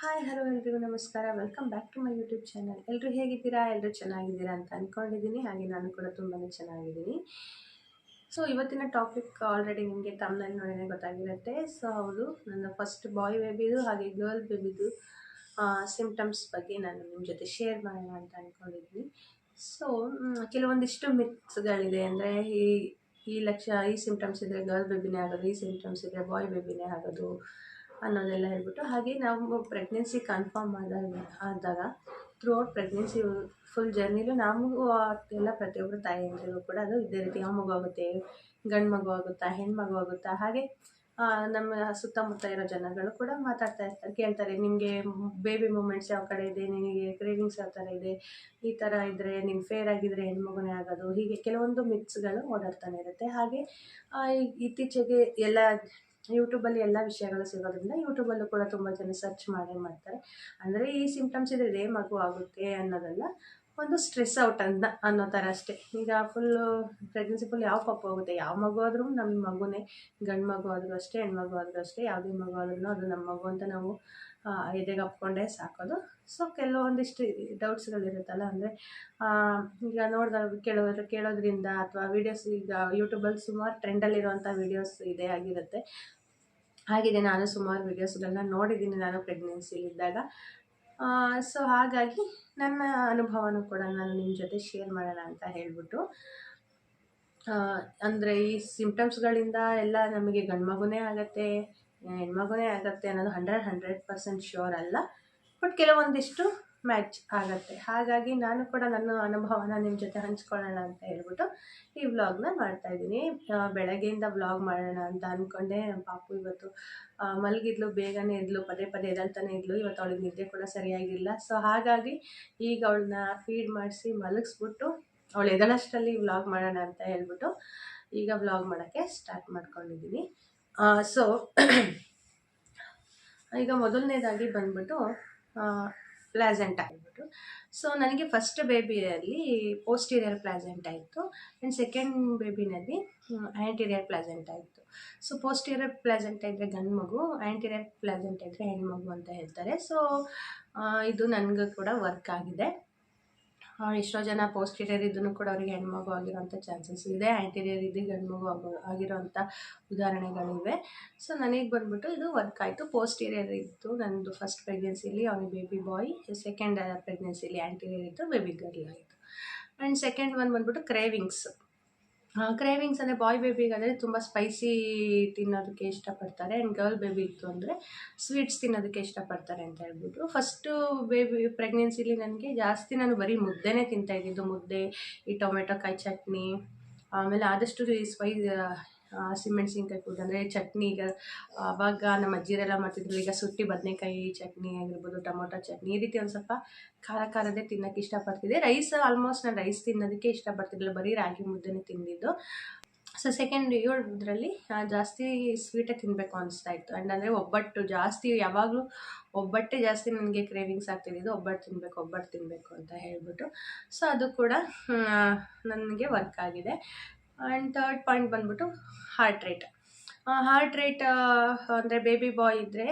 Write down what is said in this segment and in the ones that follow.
Hi hello ಎಲ್ರಿಗೂ ನಮಸ್ಕಾರ. Welcome back to my YouTube channel ಎಲ್ಲರೂ ಹೇಗಿದ್ದೀರಾ? ಎಲ್ಲರೂ ಚೆನ್ನಾಗಿದ್ದೀರಾ ಅಂತ ಅಂದ್ಕೊಂಡಿದ್ದೀನಿ ಹಾಗೆ ನಾನು ಕೂಡ ತುಂಬಾ ಚೆನ್ನಾಗಿದ್ದೀನಿ. ಸೊ ಇವತ್ತಿನ ಟಾಪಿಕ್ ಆಲ್ರೆಡಿ ನಿಮಗೆ ತಮ್ಮನಲ್ಲಿ ನೋಡಿನೇ ಗೊತ್ತಾಗಿರುತ್ತೆ. ಸೊ ಹೌದು, ನನ್ನ ಫಸ್ಟ್ ಬಾಯ್ ಬೇಬಿದು ಹಾಗೆ ಗರ್ಲ್ ಬೇಬಿದು ಸಿಂಪ್ಟಮ್ಸ್ ಬಗ್ಗೆ ನಾನು ನಿಮ್ಮ ಜೊತೆ ಶೇರ್ ಮಾಡೋಣ ಅಂತ ಅಂದ್ಕೊಂಡಿದ್ದೀನಿ ಸೊ ಕೆಲವೊಂದಿಷ್ಟು ಮಿತ್ಸ್ಗಳಿದೆ ಅಂದರೆ ಈ ಈ ಲಕ್ಷ, ಈ ಸಿಮ್ಟಮ್ಸ್ ಇದ್ದರೆ ಗರ್ಲ್ ಬೇಬಿನೇ ಆಗೋದು, ಈ ಸಿಂಪ್ಟಮ್ಸ್ ಇದ್ದರೆ ಬಾಯ್ ಬೇಬಿನೇ ಆಗೋದು ಅನ್ನೋದೆಲ್ಲ ಹೇಳ್ಬಿಟ್ಟು ಹಾಗೆ ನಾವು ಪ್ರೆಗ್ನೆನ್ಸಿ ಕನ್ಫರ್ಮ್ ಆದಾಗ ಆದಾಗ ಥ್ರೂ ಔಟ್ ಪ್ರೆಗ್ನೆನ್ಸಿ ಫುಲ್ ಜರ್ನಿಲು ನಮಗೂ ಎಲ್ಲ ಪ್ರತಿಯೊಬ್ಬರು ತಾಯಿಯಂದಿರಿಗೂ ಕೂಡ ಅದು ಇದೇ ರೀತಿ ಯಾವ ಮಗು ಆಗುತ್ತೆ, ಗಂಡು ಮಗು ಆಗುತ್ತಾ ಹೆಣ್ಮಗು ಆಗುತ್ತಾ, ಹಾಗೆ ನಮ್ಮ ಸುತ್ತಮುತ್ತ ಇರೋ ಜನಗಳು ಕೂಡ ಮಾತಾಡ್ತಾ ಇರ್ತಾರೆ, ಕೇಳ್ತಾರೆ, ನಿಮಗೆ ಬೇಬಿ ಮೂಮೆಂಟ್ಸ್ ಯಾವ ಕಡೆ ಇದೆ? ನಿನಗೆ ಕ್ರೇವಿಂಗ್ಸ್ ಯಾವ ಥರ ಇದೆ? ಈ ಥರ ಇದ್ದರೆ ನಿನ್ನ ಫೇರ್ ಆಗಿದ್ದರೆ ಹೆಣ್ಮಗುನೇ ಆಗೋದು? ಹೀಗೆ ಕೆಲವೊಂದು ಮಿತ್ಸ್ಗಳು ಓಡಾಡ್ತಾನೆ ಇರುತ್ತೆ. ಹಾಗೆ ಇತ್ತೀಚೆಗೆ ಎಲ್ಲ ಯೂಟ್ಯೂಬಲ್ಲಿ ಎಲ್ಲ ವಿಷಯಗಳು ಸಿಗೋದ್ರಿಂದ ಯೂಟ್ಯೂಬಲ್ಲೂ ಕೂಡ ತುಂಬ ಜನ ಸರ್ಚ್ ಮಾಡೇ ಮಾಡ್ತಾರೆ. ಅಂದರೆ ಈ ಸಿಂಪ್ಟಮ್ಸ್ ಇದ್ರೆ ಇದೇ ಮಗು ಆಗುತ್ತೆ ಅನ್ನೋದಲ್ಲ, ಒಂದು ಸ್ಟ್ರೆಸ್ ಔಟ್ ಅಂತ ಅನ್ನೋ ಥರ ಅಷ್ಟೇ. ಈಗ ಫುಲ್ಲು ಪ್ರೆಗ್ನೆನ್ಸಿ ಫುಲ್ ಯಾವ ಪಾಪ ಹೋಗುತ್ತೆ ಯಾವ ಮಗು ಆದರೂ ನಮ್ಮ ಮಗುನೇ, ಗಂಡು ಮಗು ಆದರೂ ಅಷ್ಟೇ ಹೆಣ್ಮಗು ಆದರೂ ಅಷ್ಟೇ, ಯಾವುದೇ ಮಗು ಆದ್ರೂ ಅದು ನಮ್ಮ ಮಗು ಅಂತ ನಾವು ಎದೆಗೆ ಅಪ್ಕೊಂಡೆ ಸಾಕೋದು. ಸೊ ಕೆಲವೊಂದಿಷ್ಟು ಡೌಟ್ಸ್ಗಳಿರುತ್ತಲ್ಲ ಅಂದರೆ ಈಗ ನೋಡಿದಾಗ ಕೇಳೋದ್ರ ಕೇಳೋದ್ರಿಂದ ಅಥವಾ ವೀಡಿಯೋಸ್ ಈಗ ಯೂಟ್ಯೂಬಲ್ಲಿ ಸುಮಾರು ಟ್ರೆಂಡಲ್ಲಿರುವಂಥ ವೀಡಿಯೋಸ್ ಇದೇ ಆಗಿರುತ್ತೆ. ಆಗಿದೆ ನಾನು ಸುಮಾರು ವೀಡಿಯೋಸ್ಗಳನ್ನ ನೋಡಿದ್ದೀನಿ ನಾನು ಪ್ರೆಗ್ನೆನ್ಸಿಲಿದ್ದಾಗ ಸೊ ಹಾಗಾಗಿ ನನ್ನ ಅನುಭವನೂ ಕೂಡ ನಾನು ನಿಮ್ಮ ಜೊತೆ ಶೇರ್ ಮಾಡೋಣ ಅಂತ ಹೇಳ್ಬಿಟ್ಟು ಅಂದರೆ ಈ ಸಿಂಪ್ಟಮ್ಸ್ಗಳಿಂದ ಎಲ್ಲ ನಮಗೆ ಗಂಡ್ಮಗುನೇ ಆಗತ್ತೆ, ಹೆಣ್ಮಗುನೇ ಆಗತ್ತೆ ಅನ್ನೋದು ಹಂಡ್ರೆಡ್ ಹಂಡ್ರೆಡ್ ಪರ್ಸೆಂಟ್ ಶ್ಯೂರ್ ಅಲ್ಲ. ಬಟ್ ಕೆಲವೊಂದಿಷ್ಟು ಮ್ಯಾಚ್ ಆಗುತ್ತೆ. ಹಾಗಾಗಿ ನಾನು ಕೂಡ ನನ್ನ ಅನುಭವನ ನಿಮ್ಮ ಜೊತೆ ಹಂಚ್ಕೊಳ್ಳೋಣ ಅಂತ ಹೇಳ್ಬಿಟ್ಟು ಈ ವ್ಲಾಗ್ನ ಮಾಡ್ತಾ ಇದ್ದೀನಿ. ಬೆಳಗ್ಗೆಯಿಂದ ವ್ಲಾಗ್ ಮಾಡೋಣ ಅಂತ ಅಂದ್ಕೊಂಡೆ ನಮ್ಮ ಪಾಪು ಇವತ್ತು ಮಲಗಿದ್ಲು, ಬೇಗನೆ ಇದ್ಲು, ಪದೇ ಪದೇ ಎದಳ್ತಾನೆ ಇದ್ಲು. ಇವತ್ತು ಅವಳಿಗೆ ನಿದ್ದೆ ಕೂಡ ಸರಿಯಾಗಿಲ್ಲ. ಸೊ ಹಾಗಾಗಿ ಈಗ ಅವಳನ್ನ ಫೀಡ್ ಮಾಡಿಸಿ ಮಲಗಿಸ್ಬಿಟ್ಟು ಅವಳು ಎದಳಷ್ಟರಲ್ಲಿ ವ್ಲಾಗ್ ಮಾಡೋಣ ಅಂತ ಹೇಳ್ಬಿಟ್ಟು ಈಗ ವ್ಲಾಗ್ ಮಾಡೋಕ್ಕೆ ಸ್ಟಾರ್ಟ್ ಮಾಡ್ಕೊಂಡಿದ್ದೀನಿ. ಸೊ ಈಗ ಮೊದಲನೇದಾಗಿ ಬಂದ್ಬಿಟ್ಟು ಪ್ಲಾಸೆಂಟ್ ಆಗಿಬಿಟ್ಟು ಸೊ ನನಗೆ ಫಸ್ಟ್ ಬೇಬಿಯಲ್ಲಿ ಪೋಸ್ಟೀರಿಯರ್ ಪ್ಲಾಸೆಂಟ್ ಆಯಿತು. ಆ್ಯಂಡ್ ಸೆಕೆಂಡ್ ಬೇಬಿನಲ್ಲಿ ಆ್ಯಂಟೀರಿಯರ್ ಪ್ಲಾಸೆಂಟ್ ಆಯಿತು. ಸೊ ಪೋಸ್ಟೀರಿಯರ್ ಪ್ಲಾಸೆಂಟ್ ಇದ್ದರೆ ಗಂಡು ಮಗು ಆ್ಯಂಟೀರಿಯರ್ ಪ್ಲಾಸೆಂಟ್ ಇದ್ದರೆ ಹೆಣ್ಮಗು ಅಂತ ಹೇಳ್ತಾರೆ. ಸೊ ಇದು ನನಗೂ ಕೂಡ ವರ್ಕ್ ಆಗಿದೆ. ಎಷ್ಟೋ ಜನ ಪೋಸ್ಟೀರಿಯರ್ ಇದನ್ನು ಕೂಡ ಅವರಿಗೆ ಹೆಣ್ಮಗು ಆಗಿರೋಂಥ ಚಾನ್ಸಸ್ ಇದೆ ಆ್ಯಂಟೀರಿಯರ್ ಇದು ಗಂಡ್ಮಗು ಆಗೋ ಆಗಿರೋಂಥ ಉದಾಹರಣೆಗಳಿವೆ. ಸೊ ನನಗೆ ಬಂದುಬಿಟ್ಟು ಇದು ವರ್ಕ್ ಆಯಿತು. ಪೋಸ್ಟೀರಿಯರ್ ಇತ್ತು ನನ್ನದು ಫಸ್ಟ್ ಪ್ರೆಗ್ನೆನ್ಸಿಲಿ ಅವನಿಗೆ ಬೇಬಿ ಬಾಯ್ ಸೆಕೆಂಡ್ ಪ್ರೆಗ್ನೆನ್ಸಿಲಿ ಆ್ಯಂಟೀರಿಯರ್ ಇತ್ತು ಬೇಬಿ ಗರ್ಲ್ ಆಯಿತು. ಆ್ಯಂಡ್ ಸೆಕೆಂಡ್ ಒನ್ ಬಂದ್ಬಿಟ್ಟು ಕ್ರೇವಿಂಗ್ಸ್ ಕ್ರೇವಿಂಗ್ಸ್ ಅಂದರೆ ಬಾಯ್ ಬೇಬಿಗಾದರೆ ತುಂಬ ಸ್ಪೈಸಿ ತಿನ್ನೋದಕ್ಕೆ ಇಷ್ಟಪಡ್ತಾರೆ ಆ್ಯಂಡ್ ಗರ್ಲ್ ಬೇಬಿ ಇತ್ತು ಅಂದರೆ ಸ್ವೀಟ್ಸ್ ತಿನ್ನೋದಕ್ಕೆ ಇಷ್ಟಪಡ್ತಾರೆ ಅಂತ ಹೇಳ್ಬಿಟ್ಟು. ಫಸ್ಟು ಬೇಬಿ ಪ್ರೆಗ್ನೆನ್ಸಿಲಿ ನನಗೆ ಜಾಸ್ತಿ ನಾನು ಬರೀ ಮುದ್ದೆನೇ ತಿಂತಾ ಇದ್ದಿದ್ದು ಮುದ್ದೆ, ಈ ಟೊಮೆಟೊ ಕಾಯಿ ಚಟ್ನಿ, ಆಮೇಲೆ ಆದಷ್ಟು ಈ ಸ್ಪೈ ಹಸಿಮೆಣ್ಸಿನ್ಕಾಯಿ ಕೂಡ ಅಂದರೆ ಚಟ್ನಿ ಈಗ ಆವಾಗ ನಮ್ಮ ಅಜ್ಜಿರೆಲ್ಲ ಮಾಡ್ತಿದ್ರು ಈಗ ಸುಟ್ಟಿ ಬದನೆಕಾಯಿ ಚಟ್ನಿ ಆಗಿರ್ಬೋದು, ಟೊಮೊಟೊ ಚಟ್ನಿ, ಈ ರೀತಿ ಒಂದು ಸ್ವಲ್ಪ ಖಾರ ಖಾರದೇ ತಿನ್ನೋಕ್ಕೆ ಇಷ್ಟಪಡ್ತಿದ್ದೆ. ರೈಸ್ ಆಲ್ಮೋಸ್ಟ್ ನಾನು ರೈಸ್ ತಿನ್ನೋದಕ್ಕೆ ಇಷ್ಟಪಡ್ತಿದ್ದಿಲ್ಲ ಬರೀ ರಾಗಿ ಮುದ್ದೆನೇ ತಿಂದಿದ್ದು. ಸೊ ಸೆಕೆಂಡ್ ಇದರಲ್ಲಿ ಜಾಸ್ತಿ ಸ್ವೀಟೇ ತಿನ್ನಬೇಕು ಅನಿಸ್ತಾ ಇತ್ತು. ಆ್ಯಂಡ್ ಅಂದರೆ ಒಬ್ಬಟ್ಟು ಜಾಸ್ತಿ, ಯಾವಾಗಲೂ ಒಬ್ಬಟ್ಟೆ ಜಾಸ್ತಿ ನನಗೆ ಕ್ರೇವಿಂಗ್ಸ್ ಆಗ್ತಿದ್ದು ಒಬ್ಬಟ್ಟು ತಿನ್ನಬೇಕು ಒಬ್ಬಟ್ಟು ತಿನ್ನಬೇಕು ಅಂತ ಹೇಳ್ಬಿಟ್ಟು. ಸೊ ಅದು ಕೂಡ ನನಗೆ ವರ್ಕ್ ಆಗಿದೆ. ಆ್ಯಂಡ್ ಥರ್ಡ್ ಪಾಯಿಂಟ್ ಬಂದ್ಬಿಟ್ಟು ಹಾರ್ಟ್ ರೇಟ್ ಹಾರ್ಟ್ ರೇಟ್ ಅಂದರೆ ಬೇಬಿ ಬಾಯ್ ಇದ್ದರೆ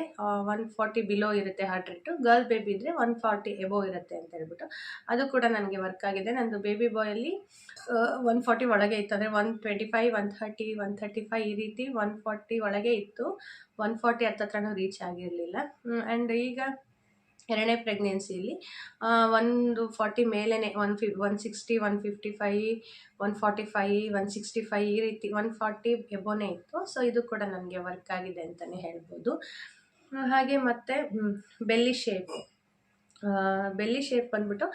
ಒನ್ ಫಾರ್ಟಿ ಬಿಲೋ ಇರುತ್ತೆ ಹಾರ್ಟ್ ರೇಟು ಗರ್ಲ್ ಬೇಬಿ ಇದ್ದರೆ ಒನ್ ಫಾರ್ಟಿ ಎಬೋ ಇರುತ್ತೆ ಅಂತ ಹೇಳ್ಬಿಟ್ಟು. ಅದು ಕೂಡ ನನಗೆ ವರ್ಕ್ ಆಗಿದೆ. ನನ್ನದು ಬೇಬಿ ಬಾಯಲ್ಲಿ ಒನ್ ಫಾರ್ಟಿ ಒಳಗೆ ಇತ್ತು. ಅಂದರೆ one twenty five one thirty one thirty five ಈ ರೀತಿ ಒನ್ ಫಾರ್ಟಿ ಒಳಗೆ ಇತ್ತು. ಒನ್ ಫಾರ್ಟಿ ಹತ್ತತ್ರನೂ ರೀಚ್ ಆಗಿರಲಿಲ್ಲ. ಆ್ಯಂಡ್ ಈಗ ಎರಡನೇ ಪ್ರೆಗ್ನೆನ್ಸಿಯಲ್ಲಿ ಒಂದು ಫಾರ್ಟಿ ಮೇಲೇ ಒನ್ ಫಿ one sixty one fifty five one forty five one sixty five ಈ ರೀತಿ ಒನ್ ಫಾರ್ಟಿ ಎಬೋನೇ ಇತ್ತು. ಸೊ ಇದು ಕೂಡ ನನಗೆ ವರ್ಕ್ ಆಗಿದೆ ಅಂತಲೇ ಹೇಳ್ಬೋದು. ಹಾಗೆ ಮತ್ತು ಬೆಲ್ಲಿ ಶೇಪ್. ಬೆಲ್ಲಿ ಶೇಪ್ ಬಂದ್ಬಿಟ್ಟು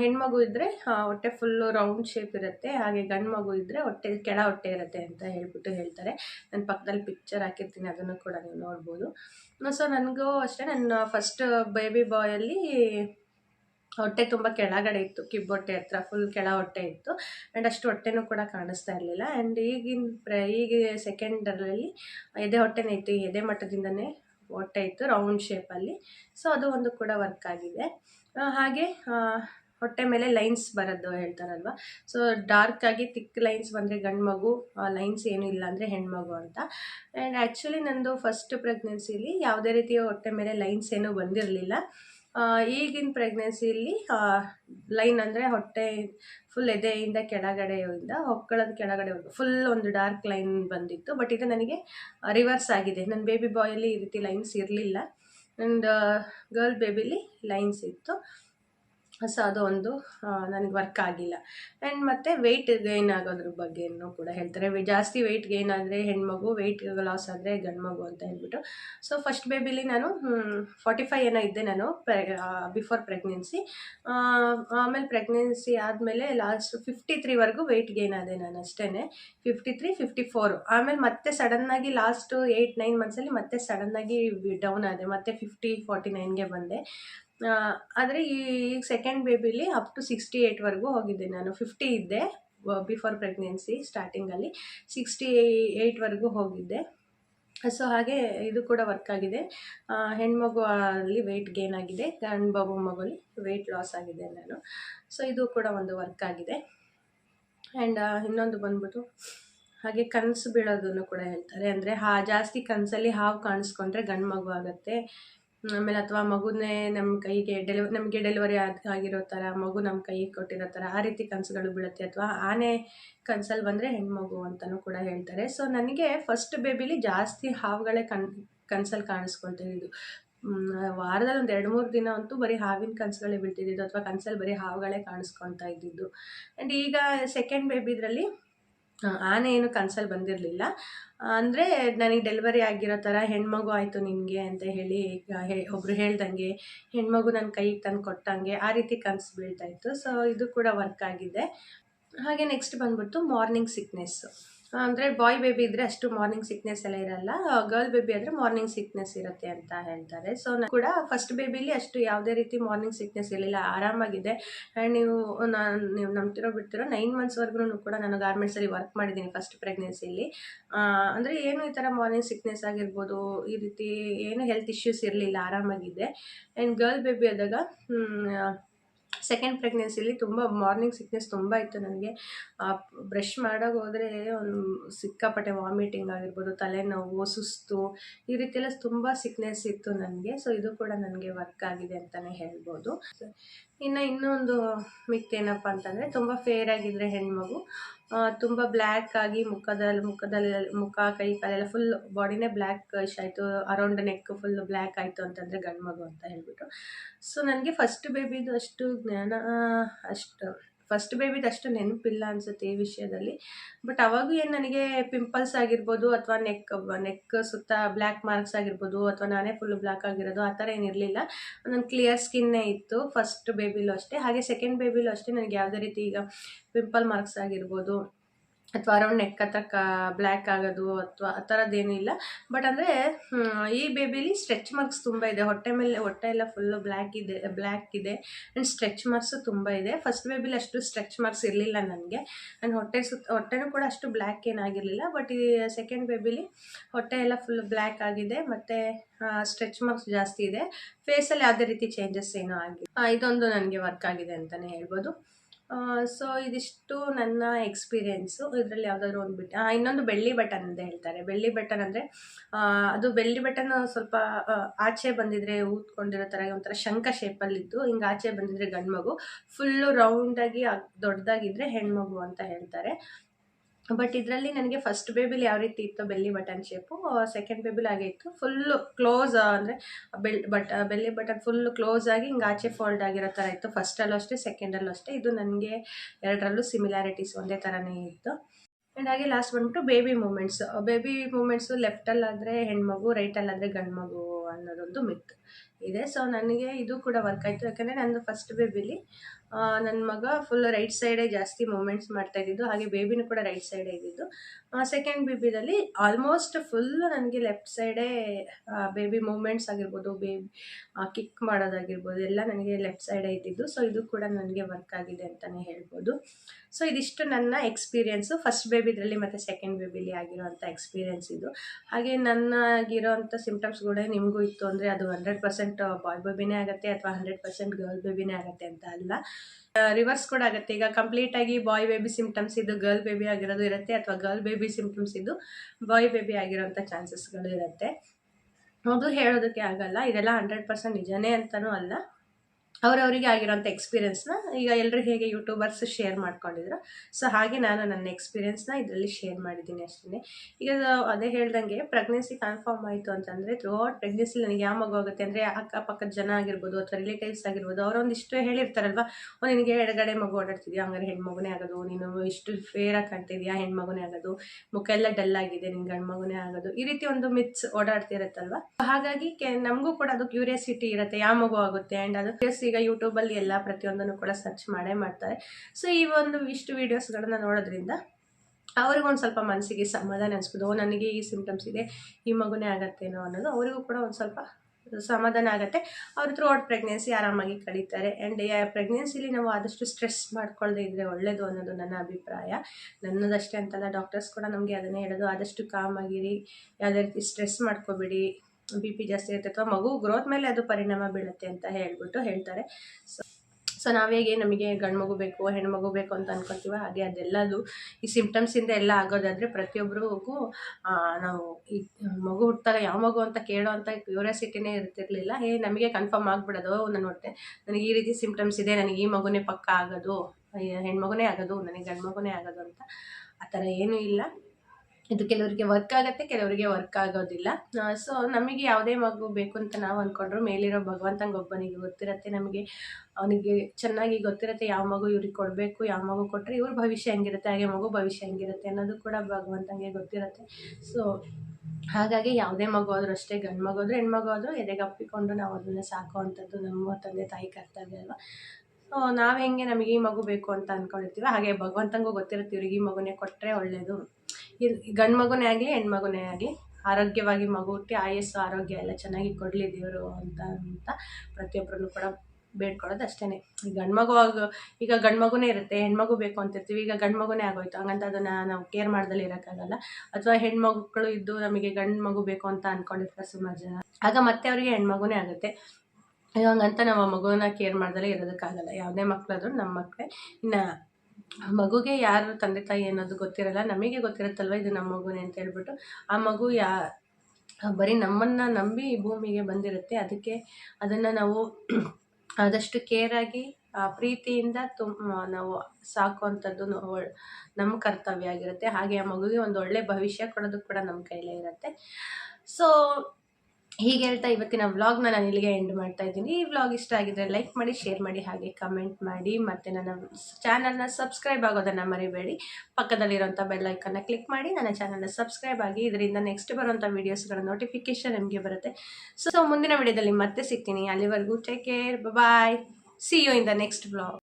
ಹೆಣ್ಮಗು ಇದ್ದರೆ ಹೊಟ್ಟೆ ಫುಲ್ಲು ರೌಂಡ್ ಶೇಪ್ ಇರುತ್ತೆ, ಹಾಗೆ ಗಂಡು ಮಗು ಇದ್ದರೆ ಹೊಟ್ಟೆ, ಕೆಳ ಹೊಟ್ಟೆ ಇರುತ್ತೆ ಅಂತ ಹೇಳ್ಬಿಟ್ಟು ಹೇಳ್ತಾರೆ. ನನ್ನ ಪಕ್ಕದಲ್ಲಿ ಪಿಕ್ಚರ್ ಹಾಕಿರ್ತೀನಿ, ಅದನ್ನು ಕೂಡ ನೀವು ನೋಡ್ಬೋದು. ಸೊ ನನಗೂ ಅಷ್ಟೇ, ನನ್ನ ಫಸ್ಟ್ ಬೇಬಿ ಬಾಯಲ್ಲಿ ಹೊಟ್ಟೆ ತುಂಬ ಕೆಳಗಡೆ ಇತ್ತು ಕಿಬ್ಬೊಟ್ಟೆ ಹತ್ರ ಫುಲ್ ಕೆಳ ಹೊಟ್ಟೆ ಇತ್ತು. ಆ್ಯಂಡ್ ಅಷ್ಟು ಹೊಟ್ಟೆನೂ ಕೂಡ ಕಾಣಿಸ್ತಾ ಇರಲಿಲ್ಲ. ಆ್ಯಂಡ್ ಈಗಿನ ಪ್ರ ಈಗ ಸೆಕೆಂಡರಲ್ಲಿ ಎದೆ ಹೊಟ್ಟೆನೇ ಇತ್ತು ಎದೆ ಮಟ್ಟದಿಂದನೇ ಹೊಟ್ಟೆ ಇತ್ತು ರೌಂಡ್ ಶೇಪಲ್ಲಿ ಸೊ ಅದು ಒಂದು ಕೂಡ ವರ್ಕ್ ಆಗಿದೆ. ಹಾಗೆ ಹೊಟ್ಟೆ ಮೇಲೆ ಲೈನ್ಸ್ ಬರೋದು ಹೇಳ್ತಾರಲ್ವ? ಸೊ ಡಾರ್ಕ್ ಆಗಿ ತಿಕ್ ಲೈನ್ಸ್ ಬಂದರೆ ಗಂಡು ಮಗು ಲೈನ್ಸ್ ಏನೂ ಇಲ್ಲ ಅಂದರೆ ಹೆಣ್ಮಗು ಅಂತ. ಆ್ಯಂಡ್ ಆ್ಯಕ್ಚುಲಿ ನಂದು ಫಸ್ಟ್ ಪ್ರೆಗ್ನೆನ್ಸಿಲಿ ಯಾವುದೇ ರೀತಿಯ ಹೊಟ್ಟೆ ಮೇಲೆ ಲೈನ್ಸ್ ಏನೂ ಬಂದಿರಲಿಲ್ಲ. ಈಗಿನ ಪ್ರೆಗ್ನೆನ್ಸಿಯಲ್ಲಿ ಲೈನ್ ಅಂದರೆ ಹೊಟ್ಟೆ ಫುಲ್ ಎದೆಯಿಂದ ಕೆಳಗಡೆಯಿಂದ, ಹೊಕ್ಕಳದ ಕೆಳಗಡೆ ಫುಲ್ ಒಂದು ಡಾರ್ಕ್ ಲೈನ್ ಬಂದಿತ್ತು ಬಟ್ ಇದು ನನಗೆ ರಿವರ್ಸ್ ಆಗಿದೆ. ನನ್ನ ಬೇಬಿ ಬಾಯಲ್ಲಿ ಈ ರೀತಿ ಲೈನ್ಸ್ ಇರಲಿಲ್ಲ. ಆ್ಯಂಡ್ ಗರ್ಲ್ ಬೇಬಿಲಿ ಲೈನ್ಸ್ ಇತ್ತು. ಸೊ ಅದು ಒಂದು ನನಗೆ ವರ್ಕ್ ಆಗಿಲ್ಲ. ಆ್ಯಂಡ್ ಮತ್ತು ವೆಯ್ಟ್ ಗೈನ್ ಆಗೋದ್ರ ಬಗ್ಗೆನೂ ಕೂಡ ಹೇಳ್ತಾರೆ. ಜಾಸ್ತಿ ವೆಯ್ಟ್ ಗೈನ್ ಆದರೆ ಹೆಣ್ಮಗು ವೆಯ್ಟ್ ಲಾಸ್ ಆದರೆ ಗಂಡು ಮಗು ಅಂತ ಹೇಳ್ಬಿಟ್ಟು. ಸೊ ಫಸ್ಟ್ ಬೇಬಿಲಿ ನಾನು ಫಾರ್ಟಿ ಫೈವ್ ಏನೋ ಇದ್ದೆ ನಾನು ಬಿಫೋರ್ ಪ್ರೆಗ್ನೆನ್ಸಿ ಆಮೇಲೆ ಪ್ರೆಗ್ನೆನ್ಸಿ ಆದಮೇಲೆ ಲಾಸ್ಟ್ ಫಿಫ್ಟಿ ತ್ರೀವರೆಗೂ ವೆಯ್ಟ್ ಗೈನ್ ಆದೆ ನಾನು ಅಷ್ಟೇ ಫಿಫ್ಟಿ ತ್ರೀ ಫಿಫ್ಟಿ ಫೋರು ಆಮೇಲೆ ಮತ್ತೆ ಸಡನ್ನಾಗಿ ಲಾಸ್ಟು ಏಯ್ಟ್ ನೈನ್ ಮಂತ್ಸಲ್ಲಿ ಮತ್ತೆ ಸಡನ್ನಾಗಿ ಡೌನ್ ಆದೆ. ಮತ್ತೆ ಫಿಫ್ಟಿ ಫಾರ್ಟಿ ನೈನ್ಗೆ ಬಂದೆ. ಆದರೆ ಈ ಸೆಕೆಂಡ್ ಬೇಬಿಲಿ ಅಪ್ ಟು ಸಿಕ್ಸ್ಟಿ ಏಯ್ಟ್ವರೆಗೂ ಹೋಗಿದ್ದೆ ನಾನು. ಫಿಫ್ಟಿ ಇದ್ದೆ ಬಿಫೋರ್ ಪ್ರೆಗ್ನೆನ್ಸಿ ಸ್ಟಾರ್ಟಿಂಗಲ್ಲಿ ಸಿಕ್ಸ್ಟಿ ಏಯ್ಟ್ವರೆಗೂ ಹೋಗಿದ್ದೆ. ಸೊ ಹಾಗೆ ಇದು ಕೂಡ ವರ್ಕ್ ಆಗಿದೆ. ಹೆಣ್ಮಗು ಅಲ್ಲಿ ವೆಯ್ಟ್ ಗೇನ್ ಆಗಿದೆ. ಗಂಡು ಬಾಬು ಮಗುಲಿ ವೆಯ್ಟ್ ಲಾಸ್ ಆಗಿದೆ ನಾನು. ಸೊ ಇದು ಕೂಡ ಒಂದು ವರ್ಕ್ ಆಗಿದೆ. ಆ್ಯಂಡ್ ಇನ್ನೊಂದು ಬಂದ್ಬಿಟ್ಟು ಹಾಗೆ ಕನಸು ಬೀಳೋದನ್ನು ಕೂಡ ಹೇಳ್ತಾರೆ. ಅಂದರೆ, ಹಾ, ಜಾಸ್ತಿ ಕನಸಲ್ಲಿ ಹಾವು ಕಾಣಿಸ್ಕೊಂಡ್ರೆ ಗಂಡು ಮಗು ಆಗುತ್ತೆ. ಆಮೇಲೆ ಅಥವಾ ಮಗುನೇ ನಮ್ಮ ಕೈಗೆ ಡೆಲಿವ ನಮಗೆ ಡೆಲಿವರಿ ಆಗಿರೋ ಥರ, ಮಗು ನಮ್ಮ ಕೈಗೆ ಕೊಟ್ಟಿರೋ ಥರ ಆ ರೀತಿ ಕನಸುಗಳು ಬೀಳುತ್ತೆ ಅಥವಾ ಆನೆ ಕನಸಲ್ಲಿ ಬಂದರೆ ಹೆಣ್ಮಗು ಅಂತಲೂ ಕೂಡ ಹೇಳ್ತಾರೆ. ಸೊ ನನಗೆ ಫಸ್ಟ್ ಬೇಬಿಲಿ ಜಾಸ್ತಿ ಹಾವುಗಳೇ ಕಣ್ ಕನಸಲ್ಲಿ ಕಾಣಿಸ್ಕೊಳ್ತಿದ್ದು ವಾರದಲ್ಲಿ ಒಂದು ಎರಡು ಮೂರು ದಿನ ಅಂತೂ ಬರೀ ಹಾವಿನ ಕನಸುಗಳೇ ಬೀಳ್ತಿದ್ದಿದ್ದು ಅಥವಾ ಕನಸಲ್ಲಿ ಬರೀ ಹಾವುಗಳೇ ಕಾಣಿಸ್ಕೊಳ್ತಾ ಇದ್ದಿದ್ದು. ಆ್ಯಂಡ್ ಈಗ ಸೆಕೆಂಡ್ ಬೇಬಿದ್ರಲ್ಲಿ ಆನೆ ಏನು ಕನ್ಸಲ್ಲಿ ಬಂದಿರಲಿಲ್ಲ. ಅಂದರೆ ನನಗೆ ಡೆಲಿವರಿ ಆಗಿರೋ ಥರ ಹೆಣ್ಮಗು ಆಯಿತು ನಿನಗೆ ಅಂತ ಹೇಳಿ ಒಬ್ಬರು ಹೇಳ್ದಂಗೆ ಹೆಣ್ಮಗು ನನ್ನ ಕೈಗೆ ತಂದು ಕೊಟ್ಟಂಗೆ ಆ ರೀತಿ ಕನಸು ಬೀಳ್ತಾಯಿತ್ತು ಸೊ ಇದು ಕೂಡ ವರ್ಕ್ ಆಗಿದೆ. ಹಾಗೆ ನೆಕ್ಸ್ಟ್ ಬಂದ್ಬಿಟ್ಟು ಮಾರ್ನಿಂಗ್ ಸಿಕ್ನೆಸ್ಸು ಅಂದರೆ ಬಾಯ್ ಬೇಬಿ ಇದ್ರೆ ಅಷ್ಟು ಮಾರ್ನಿಂಗ್ ಸಿಕ್ನೆಸ್ ಎಲ್ಲ ಇರಲ್ಲ ಗರ್ಲ್ ಬೇಬಿ ಆದರೆ ಮಾರ್ನಿಂಗ್ ಸಿಕ್ನೆಸ್ ಇರುತ್ತೆ ಅಂತ ಹೇಳ್ತಾರೆ. ಸೊ ನಾನು ಕೂಡ ಫಸ್ಟ್ ಬೇಬಿಲಿ ಅಷ್ಟು ಯಾವುದೇ ರೀತಿ ಮಾರ್ನಿಂಗ್ ಸಿಕ್ನೆಸ್ ಇರಲಿಲ್ಲ, ಆರಾಮಾಗಿದೆ. ಆ್ಯಂಡ್ ನೀವು ನಾನು ನೀವು ನಂಬ್ತಿರೋ ಬಿಡ್ತಿರೋ ನೈನ್ ಮಂತ್ಸ್ವರೆಗೂ ಕೂಡ ನಾನು ಗಾರ್ಮೆಂಟ್ಸಲ್ಲಿ ವರ್ಕ್ ಮಾಡಿದ್ದೀನಿ ಫಸ್ಟ್ ಪ್ರೆಗ್ನೆನ್ಸಿಲಿ ಅಂದರೆ ಏನು ಈ ಥರ ಮಾರ್ನಿಂಗ್ ಸಿಕ್ನೆಸ್ ಆಗಿರ್ಬೋದು, ಈ ರೀತಿ ಏನು ಹೆಲ್ತ್ ಇಶ್ಯೂಸ್ ಇರಲಿಲ್ಲ, ಆರಾಮಾಗಿದೆ. ಆ್ಯಂಡ್ ಗರ್ಲ್ ಬೇಬಿ ಆದಾಗ ಸೆಕೆಂಡ್ ಪ್ರೆಗ್ನೆನ್ಸಿಲಿ ತುಂಬ ಮಾರ್ನಿಂಗ್ ಸಿಕ್ನೆಸ್ ತುಂಬ ಇತ್ತು ನನಗೆ. ಬ್ರಷ್ ಮಾಡೋಕೆ ಹೋದರೆ ಒಂದು ಸಿಕ್ಕಾಪಟ್ಟೆ ವಾಮಿಟಿಂಗ್ ಆಗಿರ್ಬೋದು, ತಲೆನೋವು, ಸುಸ್ತು, ಈ ರೀತಿ ಎಲ್ಲ ತುಂಬ ಸಿಕ್ನೆಸ್ ಇತ್ತು ನನಗೆ. ಸೊ ಇದು ಕೂಡ ನನಗೆ ವರ್ಕ್ ಆಗಿದೆ ಅಂತಲೇ ಹೇಳ್ಬೋದು. ಇನ್ನು ಇನ್ನೊಂದು ಮಿತ್ ಏನಪ್ಪ ಅಂತಂದರೆ ತುಂಬ ಫೇರ್ ಆಗಿದ್ದರೆ ಹೆಣ್ಮಗು ತುಂಬ ಬ್ಲ್ಯಾಕ್ ಆಗಿ ಮುಖದಲ್ಲಿ ಮುಖದಲ್ಲಿ ಮುಖ, ಕೈ, ಕಾಲೆಲ್ಲ ಫುಲ್ ಬಾಡಿನೇ ಬ್ಲ್ಯಾಕ್ ಇಶ್ ಆಯಿತು ಅರೌಂಡ್ ನೆಕ್ ಫುಲ್ ಬ್ಲ್ಯಾಕ್ ಆಯಿತು ಅಂತಂದರೆ ಗಂಡು ಮಗು ಅಂತ ಹೇಳಿಬಿಟ್ಟು. ಸೊ ನನಗೆ ಫಸ್ಟ್ ಬೇಬಿದು ಅಷ್ಟು ಜ್ಞಾನ, ಅಷ್ಟು ಫಸ್ಟ್ ಬೇಬಿದು ಅಷ್ಟು ನೆನಪಿಲ್ಲ ಅನಿಸುತ್ತೆ ಈ ವಿಷಯದಲ್ಲಿ. ಬಟ್ ಅವಾಗೂ ಏನು ನನಗೆ ಪಿಂಪಲ್ಸ್ ಆಗಿರ್ಬೋದು ಅಥವಾ ನೆಕ್ ನೆಕ್ ಸುತ್ತ ಬ್ಲ್ಯಾಕ್ ಮಾರ್ಕ್ಸ್ ಆಗಿರ್ಬೋದು ಅಥವಾ ನಾನೇ ಫುಲ್ ಬ್ಲ್ಯಾಕ್ ಆಗಿರೋದು ಆ ಥರ ಏನಿರಲಿಲ್ಲ ನನ್ನ ಕ್ಲಿಯರ್ ಸ್ಕಿನ್ನೇ ಇತ್ತು ಫಸ್ಟ್ ಬೇಬಿಲೂ ಅಷ್ಟೇ. ಹಾಗೆ ಸೆಕೆಂಡ್ ಬೇಬಿಲೂ ಅಷ್ಟೇ. ನನಗೆ ಯಾವುದೇ ರೀತಿ ಈಗ ಪಿಂಪಲ್ ಮಾರ್ಕ್ಸ್ ಆಗಿರ್ಬೋದು. ಅಥವಾ ಅರೌಂಡ್ ನೆಕ್ ಹತ್ರ ಕ ಬ್ಲ್ಯಾಕ್ ಆಗೋದು ಅಥವಾ ಆ ಥರದ್ದೇನೂ ಇಲ್ಲ. ಬಟ್ ಅಂದರೆ ಈ ಬೇಬಿಲಿ ಸ್ಟ್ರೆಚ್ ಮಾರ್ಕ್ಸ್ ತುಂಬ ಇದೆ. ಹೊಟ್ಟೆ ಮೇಲೆ, ಹೊಟ್ಟೆ ಎಲ್ಲ ಫುಲ್ಲು ಬ್ಲ್ಯಾಕ್ ಇದೆ ಬ್ಲ್ಯಾಕ್ ಇದೆ. ಆ್ಯಂಡ್ ಸ್ಟ್ರೆಚ್ ಮಾರ್ಕ್ಸು ತುಂಬ ಇದೆ. ಫಸ್ಟ್ ಬೇಬಿಲಿ ಅಷ್ಟು ಸ್ಟ್ರೆಚ್ ಮಾರ್ಕ್ಸ್ ಇರಲಿಲ್ಲ ನನಗೆ. ಆ್ಯಂಡ್ ಹೊಟ್ಟೆ ಸುತ್ತ ಹೊಟ್ಟೆನೂ ಕೂಡ ಅಷ್ಟು ಬ್ಲ್ಯಾಕ್ ಏನಾಗಿರಲಿಲ್ಲ ಬಟ್ ಈ ಸೆಕೆಂಡ್ ಬೇಬಿಲಿ ಹೊಟ್ಟೆ ಎಲ್ಲ ಫುಲ್ ಬ್ಲ್ಯಾಕ್ ಆಗಿದೆ. ಮತ್ತು ಸ್ಟ್ರೆಚ್ ಮಾರ್ಕ್ಸ್ ಜಾಸ್ತಿ ಇದೆ. ಫೇಸಲ್ಲಿ ಯಾವುದೇ ರೀತಿ ಚೇಂಜಸ್ ಏನೂ ಆಗಿದೆ ಇದೊಂದು ನನಗೆ ವರ್ಕ್ ಆಗಿದೆ ಅಂತಲೇ ಹೇಳ್ಬೋದು. ಸೊ ಇದಿಷ್ಟು ನನ್ನ ಎಕ್ಸ್ಪೀರಿಯೆನ್ಸು ಇದರಲ್ಲಿ ಯಾವುದಾದ್ರು ಒಂದು ಬಿಟ್ಟು ಇನ್ನೊಂದು ಬೆಳ್ಳಿ ಬಟನ್ ಅಂತ ಹೇಳ್ತಾರೆ. ಬೆಳ್ಳಿ ಬಟನ್ ಅಂದರೆ ಅದು ಬೆಳ್ಳಿ ಬಟನ್ ಸ್ವಲ್ಪ ಆಚೆ ಬಂದಿದ್ರೆ ಊದ್ಕೊಂಡಿರೋ ಥರ ಒಂಥರ ಶಂಖ ಶೇಪಲ್ಲಿದ್ದು ಹಿಂಗೆ ಆಚೆ ಬಂದಿದ್ರೆ ಗಂಡು ಮಗು ಫುಲ್ಲು ರೌಂಡಾಗಿ ದೊಡ್ಡದಾಗಿದ್ದರೆ ಹೆಣ್ಮಗು ಅಂತ ಹೇಳ್ತಾರೆ. ಬಟ್ ಇದರಲ್ಲಿ ನನಗೆ ಫಸ್ಟ್ ಬೇಬಿಲಿ ಯಾವ ರೀತಿ ಇತ್ತು ಬೆಲ್ಲಿ ಬಟನ್ ಶೇಪು ಸೆಕೆಂಡ್ ಬೇಬಿಲಿ ಹಾಗೆ ಇತ್ತು. ಫುಲ್ಲು ಕ್ಲೋಸ್ ಅಂದರೆ bell but belly button full close ಆಗಿ ಹಿಂಗೆ ಆಚೆ ಫೋಲ್ಡ್ ಆಗಿರೋ ಥರ ಇತ್ತು. ಫಸ್ಟಲ್ಲೂ ಅಷ್ಟೇ ಸೆಕೆಂಡಲ್ಲೂ ಅಷ್ಟೇ. ಇದು ನನಗೆ ಎರಡರಲ್ಲೂ ಸಿಮಿಲಾರಿಟೀಸ್ ಒಂದೇ ಥರನೇ ಇತ್ತು. ಆ್ಯಂಡ್ ಹಾಗೆ ಲಾಸ್ಟ್ ಬಂದ್ಬಿಟ್ಟು ಬೇಬಿ ಮೂಮೆಂಟ್ಸ್ ಬೇಬಿ ಮೂಮೆಂಟ್ಸು ಲೆಫ್ಟಲ್ಲಾದರೆ ಹೆಣ್ಮಗು ರೈಟಲ್ಲಾದರೆ ಗಂಡು ಮಗು ಅನ್ನೋದೊಂದು ಮಿತ್ ಇದೆ. ಸೊ ನನಗೆ ಇದು ಕೂಡ ವರ್ಕ್ ಆಯಿತು. ಯಾಕಂದರೆ ನಂದು ಫಸ್ಟ್ ಬೇಬಿಲಿ ನನ್ನ ಮಗ ಫುಲ್ ರೈಟ್ ಸೈಡೇ ಜಾಸ್ತಿ ಮೂಮೆಂಟ್ಸ್ ಮಾಡ್ತಾ ಇದ್ದಿದ್ದು, ಹಾಗೆ ಬೇಬಿನೂ ಕೂಡ ರೈಟ್ ಸೈಡೇ ಇದ್ದಿದ್ದು. ಸೆಕೆಂಡ್ ಬೇಬಿದಲ್ಲಿ ಆಲ್ಮೋಸ್ಟ್ ಫುಲ್ ನನಗೆ ಲೆಫ್ಟ್ ಸೈಡೇ ಬೇಬಿ ಮೂಮೆಂಟ್ಸ್ ಆಗಿರ್ಬೋದು ಬೇಬಿ ಕಿಕ್ ಮಾಡೋದಾಗಿರ್ಬೋದು, ಎಲ್ಲ ನನಗೆ ಲೆಫ್ಟ್ ಸೈಡೇ ಇದ್ದಿದ್ದು. ಸೊ ಇದು ಕೂಡ ನನಗೆ ವರ್ಕ್ ಆಗಿದೆ ಅಂತಲೇ ಹೇಳ್ಬೋದು. ಸೊ ಇದಿಷ್ಟು ನನ್ನ ಎಕ್ಸ್ಪೀರಿಯೆನ್ಸು ಫಸ್ಟ್ ಬೇಬಿದ್ರಲ್ಲಿ ಮತ್ತು ಸೆಕೆಂಡ್ ಬೇಬಿಲಿ ಆಗಿರೋವಂಥ ಎಕ್ಸ್ಪೀರಿಯೆನ್ಸ್ ಇದು. ಹಾಗೆ ನನ್ನಾಗಿರೋವಂಥ ಸಿಂಪ್ಟಮ್ಸ್ ಕೂಡ ನಿಮಗೂ ಮಗು ಇತ್ತು ಅಂದರೆ ಅದು ಹಂಡ್ರೆಡ್ ಪರ್ಸೆಂಟ್ ಬಾಯ್ ಬೇಬಿನೇ ಆಗುತ್ತೆ ಅಥವಾ ಹಂಡ್ರೆಡ್ ಪರ್ಸೆಂಟ್ ಗರ್ಲ್ ಬೇಬಿನೇ ಆಗುತ್ತೆ ಅಂತ ಅಲ್ಲ. ರಿವರ್ಸ್ ಕೂಡ ಆಗುತ್ತೆ. ಈಗ ಕಂಪ್ಲೀಟಾಗಿ ಬಾಯ್ ಬೇಬಿ ಸಿಂಪ್ಟಮ್ಸ್ ಇದು ಗರ್ಲ್ ಬೇಬಿ ಆಗಿರೋದು ಇರುತ್ತೆ ಅಥವಾ ಗರ್ಲ್ ಬೇಬಿ ಸಿಂಪ್ಟಮ್ಸ್ ಇದು ಬಾಯ್ ಬೇಬಿ ಆಗಿರೋಂಥ ಚಾನ್ಸಸ್ಗಳು ಇರುತ್ತೆ. ಅದು ಹೇಳೋದಕ್ಕೆ ಆಗಲ್ಲ. ಇದೆಲ್ಲ ಹಂಡ್ರೆಡ್ ಪರ್ಸೆಂಟ್ ನಿಜನೇ ಅಂತಲೂ ಅಲ್ಲ. ಅವರವರಿಗೆ ಆಗಿರೋಂಥ ಎಕ್ಸ್ಪೀರಿಯೆನ್ಸ್ನ ಈಗ ಎಲ್ಲರೂ ಹೇಗೆ ಯೂಟ್ಯೂಬರ್ಸ್ ಶೇರ್ ಮಾಡ್ಕೊಂಡಿದ್ರು. ಸೊ ಹಾಗೆ ನಾನು ನನ್ನ ಎಕ್ಸ್ಪೀರಿಯೆನ್ಸ್ನ ಇದರಲ್ಲಿ ಶೇರ್ ಮಾಡಿದ್ದೀನಿ ಅಷ್ಟೇ ಈಗ ಅದೇ ಹೇಳ್ದಂಗೆ ಪ್ರೆಗ್ನೆನ್ಸಿ ಕನ್ಫರ್ಮ್ ಆಯಿತು ಅಂತಂದರೆ ಥ್ರೂ ಔಟ್ ಪ್ರೆಗ್ನೆನ್ಸಿ ನನಗೆ ಯಾವ ಮಗು ಆಗುತ್ತೆ ಅಂದರೆ ಅಕ್ಕಪಕ್ಕದ ಜನ ಆಗಿರ್ಬೋದು ಅಥವಾ ರಿಲೇಟಿವ್ಸ್ ಆಗಿರ್ಬೋದು ಅವರೊಂದಿಷ್ಟು ಹೇಳಿರ್ತಾರಲ್ವ, ಓ, ನಿನಗೆ ಎಡಗಡೆ ಮಗು ಓಡಾಡ್ತಿದ್ಯಾ? ಹಂಗಾರೆ ಹೆಣ್ಮಗುನೇ ಆಗೋದು. ನೀನು ಇಷ್ಟು ಫೇರಾಗಿ ಕಾಣ್ತಿದ್ಯಾ? ಹೆಣ್ಮಗುನೇ ಆಗೋದು. ಮುಖ ಎಲ್ಲ ಡಲ್ ಆಗಿದೆ. ನಿನ್ ಗಂಡ್ಮಗುನೇ ಆಗೋದು. ಈ ರೀತಿ ಒಂದು ಮಿತ್ಸ್ ಓಡಾಡ್ತಿರತ್ತಲ್ವ? ಹಾಗಾಗಿ ನಮಗೂ ಕೂಡ ಅದು ಕ್ಯೂರಿಯಾಸಿಟಿ ಇರುತ್ತೆ. ಯಾವ ಮಗು ಆಗುತ್ತೆ? ಆ್ಯಂಡ್ ಅದು ಪ್ಲಸ್ ಈಗ ಯೂಟ್ಯೂಬಲ್ಲಿ ಎಲ್ಲ ಪ್ರತಿಯೊಂದನ್ನು ಕೂಡ ಸರ್ಚ್ ಮಾಡೇ ಮಾಡ್ತಾರೆ. ಸೊ ಈ ಒಂದು ಇಷ್ಟು ವೀಡಿಯೋಸ್ಗಳನ್ನು ನೋಡೋದ್ರಿಂದ ಅವ್ರಿಗೊಂದು ಸ್ವಲ್ಪ ಮನಸ್ಸಿಗೆ ಸಮಾಧಾನ ಅನಿಸ್ಬೋದು. ನನಗೆ ಈ ಸಿಂಪ್ಟಮ್ಸ್ ಇದೆ, ಈ ಮಗುನೇ ಆಗತ್ತೇನೋ ಅನ್ನೋದು ಅವರಿಗೂ ಕೂಡ ಒಂದು ಸ್ವಲ್ಪ ಸಮಾಧಾನ ಆಗುತ್ತೆ. ಅವ್ರ ಥ್ರೂ ಔಟ್ ಪ್ರೆಗ್ನೆನ್ಸಿ ಆರಾಮಾಗಿ ಕಳೀತಾರೆ. ಆ್ಯಂಡ್ ಪ್ರೆಗ್ನೆನ್ಸಿಲಿ ನಾವು ಆದಷ್ಟು ಸ್ಟ್ರೆಸ್ ಮಾಡ್ಕೊಳ್ಳದೆ ಇದ್ದರೆ ಒಳ್ಳೆಯದು ಅನ್ನೋದು ನನ್ನ ಅಭಿಪ್ರಾಯ. ನನ್ನದಷ್ಟೇ ಅಂತಲ್ಲ ಡಾಕ್ಟರ್ಸ್ ಕೂಡ ನಮಗೆ ಅದನ್ನೇ ಹೇಳೋದು. ಆದಷ್ಟು ಕಾಮ್ ಆಗಿರಿ, ಯಾವುದೇ ರೀತಿ ಸ್ಟ್ರೆಸ್ ಮಾಡ್ಕೋಬೇಡಿ. ಬಿ ಪಿ ಜಾಸ್ತಿ ಇರುತ್ತೆ ಅಥವಾ ಮಗು ಗ್ರೋತ್ ಮೇಲೆ ಅದು ಪರಿಣಾಮ ಬೀಳುತ್ತೆ ಅಂತ ಹೇಳ್ಬಿಟ್ಟು ಹೇಳ್ತಾರೆ. ಸೊ ಸೊ ನಾವೇಗೆ ನಮಗೆ ಗಂಡು ಮಗು ಬೇಕು, ಹೆಣ್ಣು ಮಗು ಬೇಕು ಅಂತ ಅನ್ಕೊತೀವ ಹಾಗೆ ಅದೆಲ್ಲದು ಈ ಸಿಮ್ಟಮ್ಸಿಂದ ಎಲ್ಲ ಆಗೋದಾದರೆ ಪ್ರತಿಯೊಬ್ಬರಿಗೂ ನಾವು ಈ ಮಗು ಹುಟ್ಟಾಗ ಯಾವ ಮಗು ಅಂತ ಕೇಳೋ ಅಂತ ಕ್ಯೂರಿಯಾಸಿಟಿನೇ ಇರ್ತಿರ್ಲಿಲ್ಲ. ಹೇ, ನಮಗೆ ಕನ್ಫರ್ಮ್ ಆಗಿಬಿಡೋದು ನಾನು ಹೊಟ್ಟೆ ನನಗೆ ಈ ರೀತಿ ಸಿಂಪ್ಟಮ್ಸ್ ಇದೆ, ನನಗೆ ಈ ಮಗುನೇ ಪಕ್ಕ ಆಗೋದು ಹೆಣ್ಮಗುನೇ ಆಗೋದು, ನನಗೆ ಗಂಡು ಮಗುನೇ ಆಗೋದು ಅಂತ. ಆ ಥರ ಏನೂ ಇಲ್ಲ. ಇದು ಕೆಲವರಿಗೆ ವರ್ಕ್ ಆಗುತ್ತೆ, ಕೆಲವರಿಗೆ ವರ್ಕ್ ಆಗೋದಿಲ್ಲ. ಸೊ ನಮಗೆ ಯಾವುದೇ ಮಗು ಬೇಕು ಅಂತ ನಾವು ಅಂದ್ಕೊಂಡ್ರು ಮೇಲಿರೋ ಭಗವಂತಂಗೆ ಒಬ್ಬನಿಗೆ ಗೊತ್ತಿರತ್ತೆ, ನಮಗೆ ಅವನಿಗೆ ಚೆನ್ನಾಗಿ ಗೊತ್ತಿರುತ್ತೆ ಯಾವ ಮಗು ಇವ್ರಿಗೆ ಕೊಡಬೇಕು, ಯಾವ ಮಗು ಕೊಟ್ಟರೆ ಇವ್ರ ಭವಿಷ್ಯ ಹೆಂಗಿರುತ್ತೆ, ಹಾಗೆ ಮಗು ಭವಿಷ್ಯ ಹೆಂಗಿರುತ್ತೆ ಅನ್ನೋದು ಕೂಡ ಭಗವಂತಂಗೆ ಗೊತ್ತಿರುತ್ತೆ. ಸೊ ಹಾಗಾಗಿ ಯಾವುದೇ ಮಗು ಆದರೂ ಅಷ್ಟೇ, ಗಂಡು ಮಗು ಆದರೂ ಹೆಣ್ಮಗು ಆದರೂ ಎದೆಗಪ್ಪಿಕೊಂಡು ನಾವು ಅದನ್ನು ಸಾಕುವಂಥದ್ದು ನಮ್ಮ ತಂದೆ ತಾಯಿ ಕರ್ತವ್ಯ ಅಲ್ವಾ? ಸೊ ನಾವು ಹೆಂಗೆ ನಮಗೆ ಈ ಮಗು ಬೇಕು ಅಂತ ಅಂದ್ಕೊಂಡಿರ್ತೀವಿ ಹಾಗೆ ಭಗವಂತಂಗೂ ಗೊತ್ತಿರುತ್ತೆ ಇವ್ರಿಗೆ ಈ ಮಗುನೇ ಕೊಟ್ಟರೆ ಒಳ್ಳೆಯದು ಗಂಡು ಮಗುನೇ ಆಗಲಿ ಹೆಣ್ಮಗುನೇ ಆಗಲಿ ಆರೋಗ್ಯವಾಗಿ ಮಗು ಹುಟ್ಟಿ, ಆಯಸ್ಸು, ಆರೋಗ್ಯ ಎಲ್ಲ ಚೆನ್ನಾಗಿ ಕೊಡಲಿ ದೇವರು ಅಂತ ಅಂತ ಪ್ರತಿಯೊಬ್ಬರನ್ನು ಕೂಡ ಬೇಡ್ಕೊಳ್ಳೋದು ಅಷ್ಟೇ ಈ ಗಂಡು ಮಗು ಈಗ ಗಂಡು ಮಗುನೇ ಇರುತ್ತೆ ಹೆಣ್ಮಗು ಬೇಕು ಅಂತಿರ್ತೀವಿ ಈಗ ಗಂಡು ಮಗುನೇ ಆಗೋಯ್ತು, ಹಂಗಂತ ಅದನ್ನು ನಾವು ಕೇರ್ ಮಾಡ್ದಲ್ಲಿ ಇರೋಕ್ಕಾಗಲ್ಲ. ಅಥವಾ ಹೆಣ್ಮಗುಗಳು ಇದ್ದು ನಮಗೆ ಗಂಡು ಮಗು ಬೇಕು ಅಂತ ಅಂದ್ಕೊಂಡಿರ್ತಾರೆ ಸುಮಾರು ಜನ. ಆಗ ಮತ್ತೆ ಅವರಿಗೆ ಹೆಣ್ಮಗುನೇ ಆಗುತ್ತೆ. ಹಂಗಂತ ನಾವು ಮಗುವನ್ನ ಕೇರ್ ಮಾಡ್ದಲೇ ಇರೋದಕ್ಕಾಗಲ್ಲ. ಯಾವುದೇ ಮಕ್ಕಳಾದ್ರೂ ನಮ್ಮ ಮಕ್ಕಳೇ ಇನ್ನು ಮಗುಗೆ ಯಾರು ತಂದೆ ತಾಯಿ ಅನ್ನೋದು ಗೊತ್ತಿರಲ್ಲ, ನಮಗೆ ಗೊತ್ತಿರುತ್ತಲ್ವ ಇದು ನಮ್ಮ ಮಗುನೇ ಅಂತ ಹೇಳ್ಬಿಟ್ಟು. ಆ ಮಗು ಯಾ, ಬರೀ ನಮ್ಮನ್ನು ನಂಬಿ ಭೂಮಿಗೆ ಬಂದಿರುತ್ತೆ. ಅದಕ್ಕೆ ಅದನ್ನು ನಾವು ಆದಷ್ಟು ಕೇರಾಗಿ ಪ್ರೀತಿಯಿಂದ ತುಮ್ ನಾವು ಸಾಕುವಂಥದ್ದು ನಮ್ಮ ಕರ್ತವ್ಯ ಆಗಿರುತ್ತೆ. ಹಾಗೆ ಆ ಮಗುಗೆ ಒಂದು ಒಳ್ಳೆ ಭವಿಷ್ಯ ಕೊಡೋದು ಕೂಡ ನಮ್ಮ ಕೈಲೇ ಇರುತ್ತೆ. ಸೊ ಹೀಗೆ ಹೇಳ್ತಾ ಇವತ್ತಿನ ವ್ಲಾಗ್ನ ನಾನು ಇಲ್ಲಿಗೆ ಎಂಡ್ ಮಾಡ್ತಾ ಇದ್ದೀನಿ. ಈ ವ್ಲಾಗ್ ಇಷ್ಟ ಆಗಿದ್ರೆ ಲೈಕ್ ಮಾಡಿ ಶೇರ್ ಮಾಡಿ, ಹಾಗೆ ಕಮೆಂಟ್ ಮಾಡಿ. ಮತ್ತು ನನ್ನ ಚಾನಲ್ನ ಸಬ್ಸ್ಕ್ರೈಬ್ ಆಗೋದನ್ನು ಮರಿಬೇಡಿ. ಪಕ್ಕದಲ್ಲಿರುವಂಥ ಬೆಲ್ ಐಕನ್ನ ಕ್ಲಿಕ್ ಮಾಡಿ. ನನ್ನ ಚಾನಲ್ನ ಸಬ್ಸ್ಕ್ರೈಬ್ ಆಗಿ ಇದರಿಂದ ನೆಕ್ಸ್ಟ್ ಬರುವಂಥ ವೀಡಿಯೋಸ್ಗಳ ನೋಟಿಫಿಕೇಷನ್ ನಿಮಗೆ ಬರುತ್ತೆ. ಸೊ ಮುಂದಿನ ವಿಡಿಯೋದಲ್ಲಿ ಮತ್ತೆ ಸಿಗ್ತೀನಿ. ಅಲ್ಲಿವರೆಗೂ take care bye see you in the next vlog